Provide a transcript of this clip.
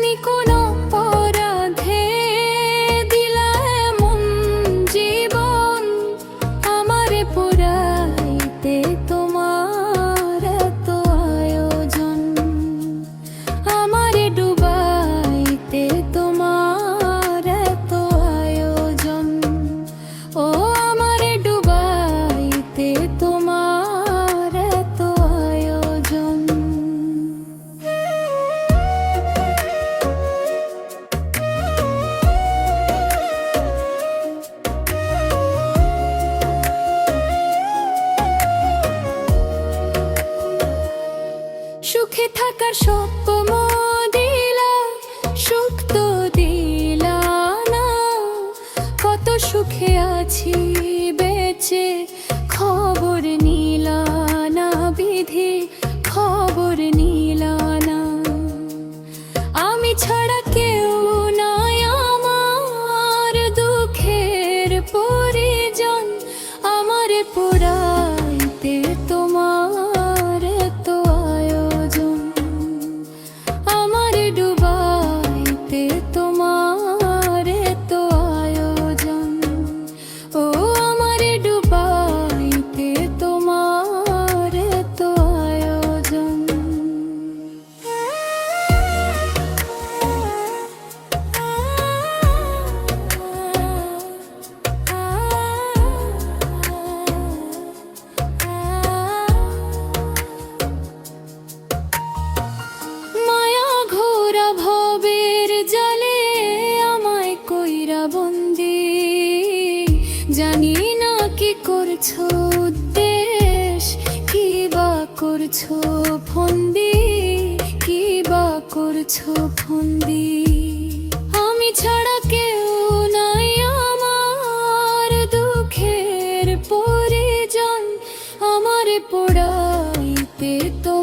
నీకు সুখে থাকার সপ্তম দিলা সুখ তো দিলা না। কত সুখে আছি বেঁচে ডুবাইতে তোমার বন্দি। জানি না কি করছ দেশ কি বা করছ ফন্দি, কি বা করছ ফন্দি। আমি ছাড়া কেউ নাই আমার দুঃখের পরিজন, আমার পড়াইতে তো